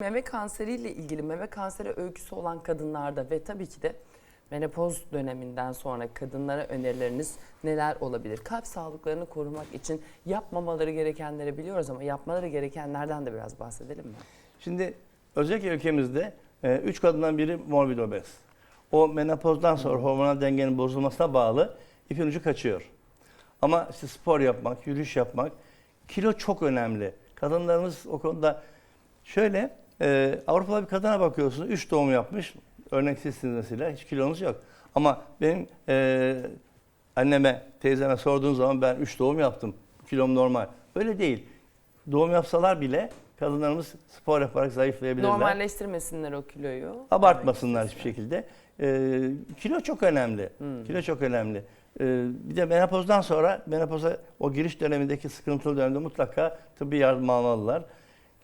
Meme kanseriyle ilgili meme kanseri öyküsü olan kadınlarda ve tabii ki de menopoz döneminden sonra kadınlara önerileriniz neler olabilir? Kalp sağlıklarını korumak için yapmamaları gerekenleri biliyoruz ama yapmaları gerekenlerden de biraz bahsedelim mi? Şimdi özellikle ülkemizde 3 kadından biri morbid obez. O menopozdan sonra hormonal dengenin bozulmasına bağlı ipin ucu kaçıyor. Ama işte spor yapmak, yürüyüş yapmak, kilo çok önemli. Kadınlarımız o konuda şöyle e, Avrupalı bir kadına bakıyorsunuz 3 doğum yapmış. Örnek sizsiniz mesela hiç kilonuz yok. Ama benim e, anneme, teyzeme sorduğun zaman ben 3 doğum yaptım. Kilom normal. Öyle değil. Doğum yapsalar bile kadınlarımız spor yaparak zayıflayabilirler. Normalleştirmesinler o kiloyu. Abartmasınlar hiçbir şekilde. Ee, kilo çok önemli. Kilo çok önemli. Ee, bir de menopozdan sonra menopoza o giriş dönemindeki sıkıntılı dönemde mutlaka tıbbi yardım almalılar.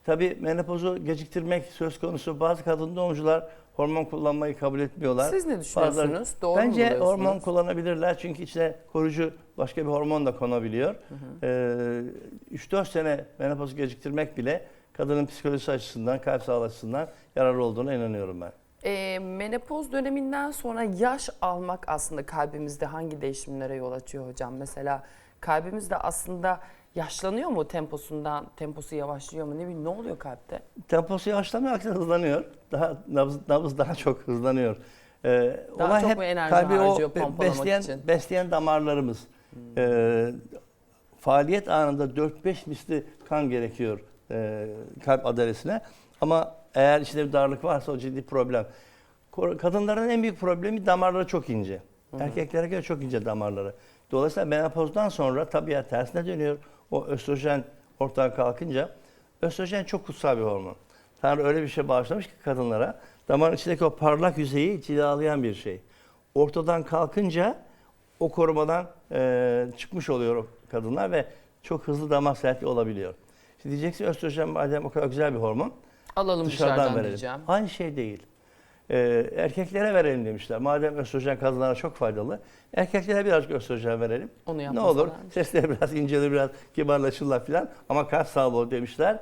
Tabii menopozu geciktirmek söz konusu. Bazı kadın doğumcular hormon kullanmayı kabul etmiyorlar. Siz ne düşünüyorsunuz? Bazıları- Doğru mu Bence buluyorsunuz? hormon kullanabilirler çünkü içine koruyucu başka bir hormon da konabiliyor. Ee, 3-4 sene menopozu geciktirmek bile kadının psikolojisi açısından, kalp sağlığı açısından yararlı olduğuna inanıyorum ben. Ee, menopoz döneminden sonra yaş almak aslında kalbimizde hangi değişimlere yol açıyor hocam? Mesela kalbimiz de aslında yaşlanıyor mu temposundan, temposu yavaşlıyor mu? Ne bileyim ne oluyor kalpte? Temposu yavaşlamıyor, aksine hızlanıyor. Daha nabız, nabız daha çok hızlanıyor. Ee, Daha olay çok hep mu enerji kalbi o harcıyor pompalamak besleyen, için? Hmm. besleyen damarlarımız. Ee, faaliyet anında 4-5 misli kan gerekiyor e, kalp adaresine. Ama eğer içinde bir darlık varsa o ciddi problem. Kadınların en büyük problemi damarları çok ince. Erkeklere göre çok ince damarları. Dolayısıyla menopozdan sonra tabiat tersine dönüyor. O östrojen ortadan kalkınca östrojen çok kutsal bir hormon. Tanrı öyle bir şey bağışlamış ki kadınlara damarın içindeki o parlak yüzeyi cilalayan bir şey. Ortadan kalkınca o korumadan e, çıkmış oluyor o kadınlar ve çok hızlı damar sertliği olabiliyor. Şimdi diyeceksin östrojen madem o kadar güzel bir hormon Alalım dışarıdan, dışarıdan, verelim. diyeceğim. Aynı şey değil. Ee, erkeklere verelim demişler. Madem östrojen kadınlara çok faydalı, erkeklere birazcık östrojen verelim. Onu Ne olur? Sesleri biraz incelir, biraz kibarlaşırlar falan. Ama kalp sağlığı demişler.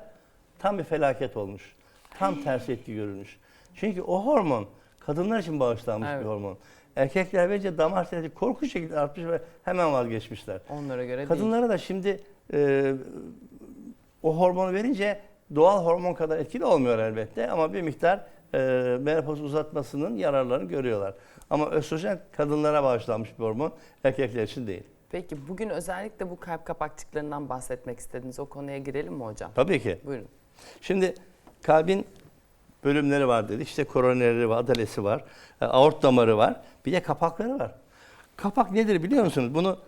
Tam bir felaket olmuş. Tam tersi etki görülmüş. Çünkü o hormon kadınlar için bağışlanmış Evet. bir hormon. Erkekler bence damar sertliği korkunç şekilde artmış ve hemen vazgeçmişler. Onlara göre değil. Kadınlara da şimdi e, o hormonu verince doğal hormon kadar etkili olmuyor elbette ama bir miktar e, menopoz uzatmasının yararlarını görüyorlar. Ama östrojen kadınlara bağışlanmış bir hormon, erkekler için değil. Peki bugün özellikle bu kalp kapakçıklarından bahsetmek istediniz. O konuya girelim mi hocam? Tabii ki. Buyurun. Şimdi kalbin bölümleri var dedik. İşte koroneri var, adalesi var, e, aort damarı var. Bir de kapakları var. Kapak nedir biliyor musunuz? Bunu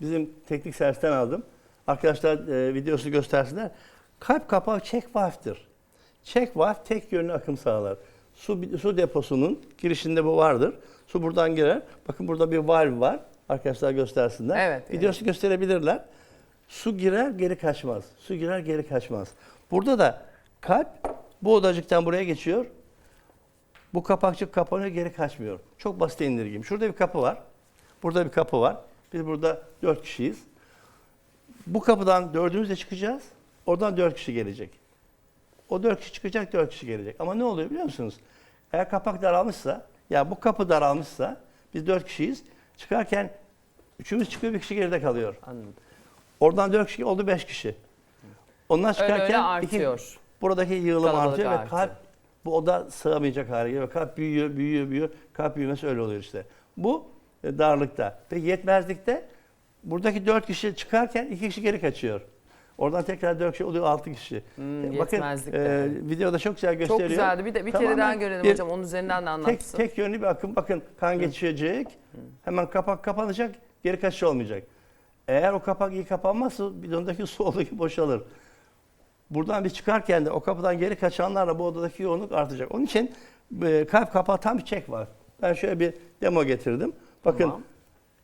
bizim teknik servisten aldım. Arkadaşlar e, videosunu göstersinler. Kalp kapağı check valve'tir. Check valve tek yönlü akım sağlar. Su, su deposunun girişinde bu vardır. Su buradan girer. Bakın burada bir valve var. Arkadaşlar göstersinler. Evet, Videosu gösterebilirler. Su girer geri kaçmaz. Su girer geri kaçmaz. Burada da kalp bu odacıktan buraya geçiyor. Bu kapakçık kapanıyor geri kaçmıyor. Çok basit indirgeyim. Şurada bir kapı var. Burada bir kapı var. Biz burada dört kişiyiz. Bu kapıdan dördümüz de çıkacağız. Oradan dört kişi gelecek. O dört kişi çıkacak, dört kişi gelecek. Ama ne oluyor biliyor musunuz? Eğer kapak daralmışsa, ya bu kapı daralmışsa, biz dört kişiyiz. Çıkarken üçümüz çıkıyor, bir kişi geride kalıyor. Anladım. Oradan dört kişi oldu beş kişi. Öyle çıkarken öyle iki, artıyor. buradaki yığılım Kalabalık artıyor ve kalp bu oda sığamayacak hale geliyor. Kalp büyüyor, büyüyor, büyüyor. Kalp büyümesi öyle oluyor işte. Bu e, darlıkta. Peki yetmezlikte buradaki dört kişi çıkarken iki kişi geri kaçıyor. Oradan tekrar dört kişi oluyor altı kişi. Hmm, Bakın e, videoda çok güzel gösteriyor. Çok güzeldi. Bir de bir kere Tamamen daha görelim bir hocam. Onun üzerinden de Tek, anlatsın. tek yönlü bir akım. Bakın kan geçecek. Hemen kapak kapanacak. Geri kaçış olmayacak. Eğer o kapak iyi kapanmazsa bidondaki su olduğu gibi boşalır. Buradan bir çıkarken de o kapıdan geri kaçanlarla bu odadaki yoğunluk artacak. Onun için e, kalp kapağı tam bir çek var. Ben şöyle bir demo getirdim. Bakın Tamam.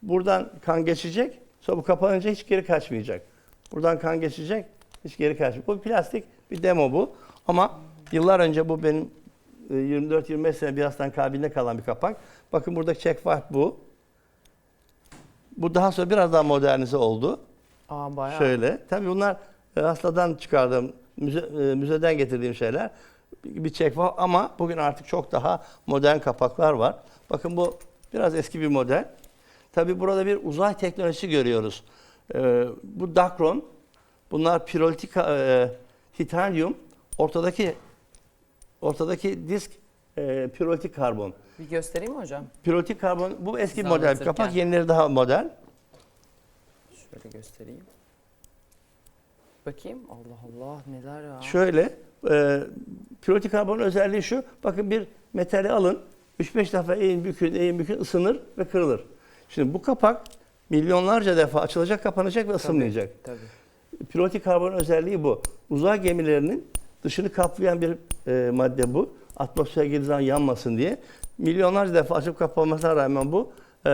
buradan kan geçecek. Sonra bu kapanınca hiç geri kaçmayacak. Buradan kan geçecek. Hiç geri kaçmayacak. Bu plastik bir demo bu. Ama yıllar önce bu benim e, 24-25 sene bir hastanın kalbinde kalan bir kapak. Bakın buradaki check valve bu. Bu daha sonra biraz daha modernize oldu. Aa bayağı. Şöyle. Tabii bunlar e, hastadan çıkardığım, müze, e, müzeden getirdiğim şeyler. bir bir çek var ama bugün artık çok daha modern kapaklar var. Bakın bu biraz eski bir model. Tabii burada bir uzay teknolojisi görüyoruz. Ee, bu Dacron, bunlar pirolitik e, titanyum, ortadaki ortadaki disk e, pirolitik karbon. Bir göstereyim mi hocam? Pirolitik karbon bu eski Siz model bir kapak, yenileri daha modern. Şöyle göstereyim. Bakayım. Allah Allah neler ya. Şöyle, e, pirolitik karbonun özelliği şu. Bakın bir metali alın, 3-5 defa eğin bükün, eğin bükün ısınır ve kırılır. Şimdi bu kapak milyonlarca defa açılacak, kapanacak ve ısınmayacak. Tabii. Pirolitik karbonun özelliği bu. Uzay gemilerinin dışını kaplayan bir e, madde bu. Atmosfere girdiği zaman yanmasın diye. Milyonlarca defa açıp kapanmasına rağmen bu e,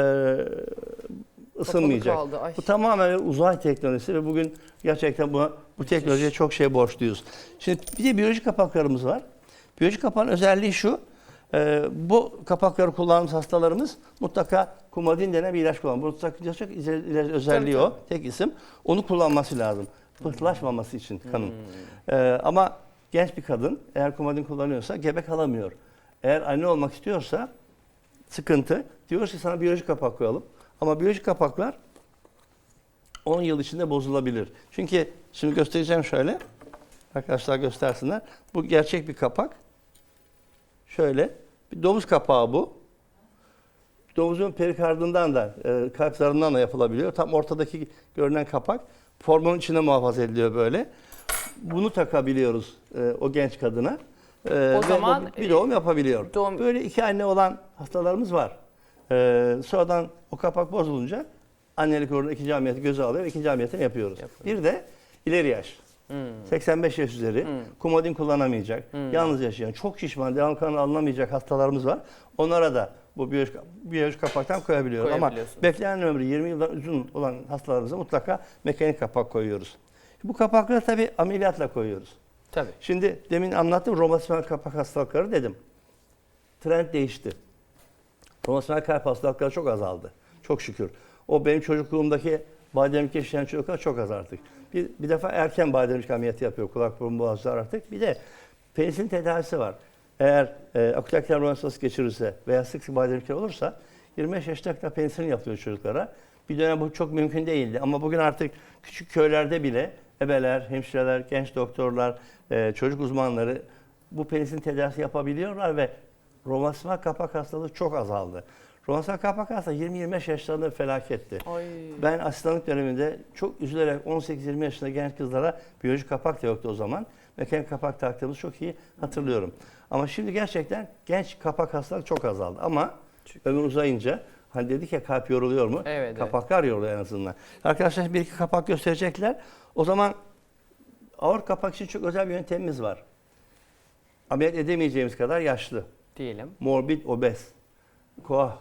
ısınmayacak. Kapalı kaldı. Ay. Bu tamamen uzay teknolojisi ve bugün gerçekten bu, bu teknolojiye çok şey borçluyuz. Şimdi bir de biyolojik kapaklarımız var. Biyolojik kapağın özelliği şu. E, bu kapakları kullandığımız hastalarımız mutlaka kumadin denen bir ilaç kullanıyor. Bu sakıncası yok. İlaç özelliği Tabii, o. Tek isim. Onu kullanması lazım. Pıhtılaşmaması için kanın. Hmm. E, ama genç bir kadın eğer kumadin kullanıyorsa gebe kalamıyor. Eğer anne olmak istiyorsa sıkıntı. Diyoruz ki sana biyolojik kapak koyalım. Ama biyolojik kapaklar 10 yıl içinde bozulabilir. Çünkü şimdi göstereceğim şöyle. Arkadaşlar göstersinler. Bu gerçek bir kapak. Şöyle. Bir domuz kapağı bu. Domuzun perikardından da, e, kalp zarından da yapılabiliyor. Tam ortadaki görünen kapak formunun içinde muhafaza ediliyor böyle. Bunu takabiliyoruz e, o genç kadına. E, ve zaman, bir doğum yapabiliyor. doğum- Böyle iki anne olan hastalarımız var. E, sonradan o kapak bozulunca annelik uğruna ikinci ameliyatı göze alıyor ve ikinci ameliyatını yapıyoruz. Yapıyor. Bir de ileri yaş. Hmm. 85 yaş üzeri, Hmm. komodin kullanamayacak, Hmm. yalnız yaşayan, çok şişman, devam kanı alınamayacak hastalarımız var. Onlara da bu biyolojik, biyolojik kapaktan koyabiliyoruz. Ama beklenen ömrü 20 yıldan uzun olan hastalarımıza mutlaka mekanik kapak koyuyoruz. Bu kapakları tabii ameliyatla koyuyoruz. Tabii. Şimdi demin anlattım romatizmal kapak hastalıkları dedim. Trend değişti. Romatizmal kalp hastalıkları çok azaldı. Çok şükür. O benim çocukluğumdaki bademlik yaşayan çocuklar çok az artık. Bir, bir defa erken bademlik ameliyatı yapıyor kulak burun boğazlar artık. Bir de penisilin tedavisi var. Eğer e, akut akciğer geçirirse veya sık sık bademlikler olursa 25 yaşına kadar penisilin yapılıyor çocuklara. Bir dönem bu çok mümkün değildi ama bugün artık küçük köylerde bile ebeler, hemşireler, genç doktorlar, e, çocuk uzmanları bu penisilin tedavisi yapabiliyorlar ve romatizmal kapak hastalığı çok azaldı. Romatizmal kapak hastalığı 20-25 yaşlarında felaketti. Ay. Ben asistanlık döneminde çok üzülerek 18-20 yaşında genç kızlara biyolojik kapak da yoktu o zaman. Mekanik kapak taktığımızı çok iyi hatırlıyorum. Ama şimdi gerçekten genç kapak hastalığı çok azaldı. Ama ömür uzayınca hani dedik ya kalp yoruluyor mu? Evet, evet. Kapaklar yoruluyor en azından. Arkadaşlar bir iki kapak gösterecekler. O zaman ağır kapak için çok özel bir yöntemimiz var. Ameliyat edemeyeceğimiz kadar yaşlı Diyelim. morbid obez, koah,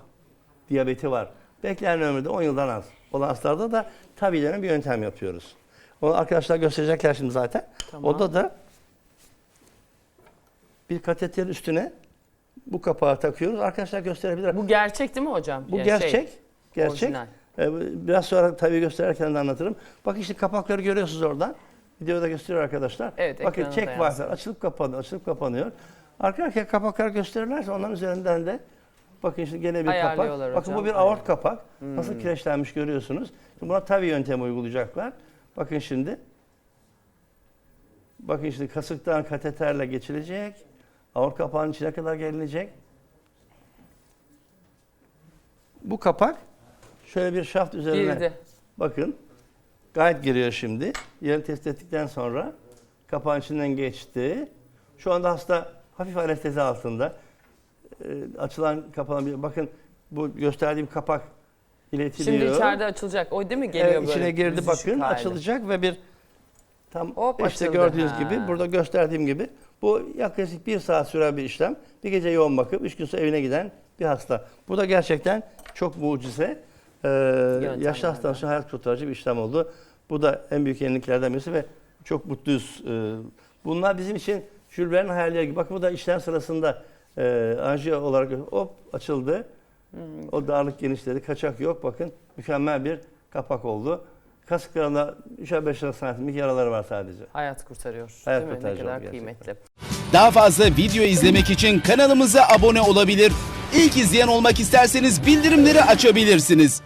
diyabeti var. Beklenen ömrü de 10 yıldan az. Olan hastalarda da tabi denen bir yöntem yapıyoruz. Onu arkadaşlar gösterecekler şimdi zaten. Tamam. Oda da bir kateter üstüne bu kapağı takıyoruz. Arkadaşlar gösterebilir. Bu, gerçek değil mi hocam? bu Yani gerçek. şey, gerçek. orijinal. Ee, Biraz sonra tabii gösterirken de anlatırım. Bakın işte kapakları görüyorsunuz oradan. Videoda gösteriyor arkadaşlar. Evet, Bakın çek da var. yansıyor. Açılıp kapanıyor, açılıp kapanıyor. Arka arkaya kapaklar gösterirlerse onların üzerinden de bakın işte gene bir kapak. Ayarlıyorlar Bakın bu hocam, bir aort kapak. Nasıl Hmm. kireçlenmiş görüyorsunuz. Şimdi buna tabii yöntemi uygulayacaklar. Bakın şimdi. Bakın işte kasıktan kateterle geçilecek. Aort kapağının içine kadar gelinecek. Bu kapak şöyle bir şaft üzerine Girdi. Bakın gayet giriyor şimdi. Yerini test ettikten sonra kapağın içinden geçti. Şu anda hasta hafif anestezi altında. Ee, açılan kapanan bir bakın bu gösterdiğim kapak iletiliyor. Şimdi içeride açılacak. O değil mi? Geliyor Evet, böyle. içine girdi bakın hali. açılacak ve bir tam Hop, işte açıldı. gördüğünüz Ha. gibi burada gösterdiğim gibi bu yaklaşık bir saat süren bir işlem. Bir gece yoğun bakıp üç gün sonra evine giden bir hasta. Bu da gerçekten çok mucize. Ee, yaşlı hastanın için hayat kurtarıcı bir işlem oldu. Bu da en büyük yeniliklerden birisi ve çok mutluyuz. Ee, bunlar bizim için Jules Verne'in hayalleri gibi. Bakın bu da işlem sırasında e, anjiyo olarak hop açıldı. Hmm. O darlık genişledi. Kaçak yok. Bakın mükemmel bir kapak oldu. Kasıklarında 3'er 5'er santimlik yaraları var sadece. Hayat kurtarıyor. Hayat değil mi? Ne kadar gerçekten. kıymetli. Daha fazla video izlemek için kanalımıza abone olabilir. İlk izleyen olmak isterseniz bildirimleri açabilirsiniz.